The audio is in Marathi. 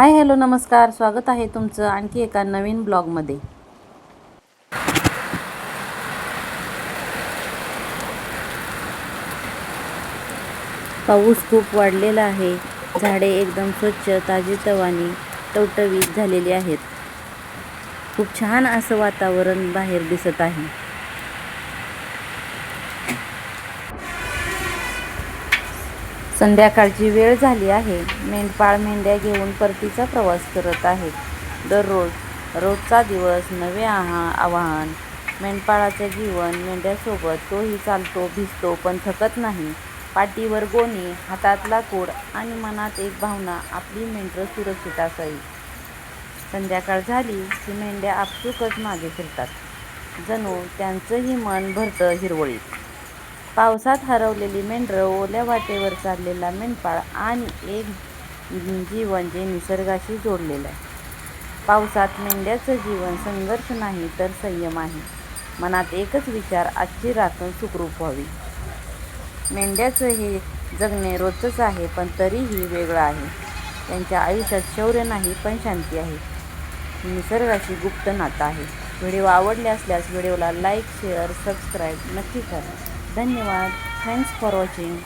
हाय हॅलो नमस्कार. स्वागत आहे तुमचं आणखी एका नवीन ब्लॉगमध्ये. पाऊस खूप वाढलेला आहे. झाडे एकदम स्वच्छ ताजीतवानी टवटवीत झालेली आहेत. खूप छान असं वातावरण बाहेर दिसत आहे. संध्याकाळची वेळ झाली आहे. मेंढपाळ मेंढ्या घेऊन परतीचा प्रवास करत आहेत दररोज रोजचा दिवस नवे आहा आवाहन. मेंढपाळाचे जीवन मेंढ्यासोबत तोही चालतो भिजतो पण थकत नाही. पाठीवर गोणी हातात लाकूड आणि मनात एक भावना आपली मेंढरं सुरक्षित असावी. संध्याकाळ झाली की मेंढ्या आपसुकच मागे फिरतात. जणू त्यांचंही मन भरतं हिरवळीत. पावसात हरवलेली मेंढरं ओल्या वाटेवर चाललेला मेंढपाळ आणि एक जीवन जे निसर्गाशी जोडलेलं आहे. पावसात मेंढ्याचं जीवन संघर्ष नाही तर संयम आहे. मनात एकच विचार आजची रात्र सुखरूप व्हावी. मेंढ्याचं हे जगणे रोजच आहे पण तरीही वेगळं आहे. त्यांच्या आयुष्यात शौर्य नाही पण शांती आहे. निसर्गाशी गुप्त नातं आहे. व्हिडिओ आवडले असल्यास व्हिडिओला लाईक शेअर सबस्क्राईब नक्की करा. धन्यवाद थँक्स फॉर वॉचिंग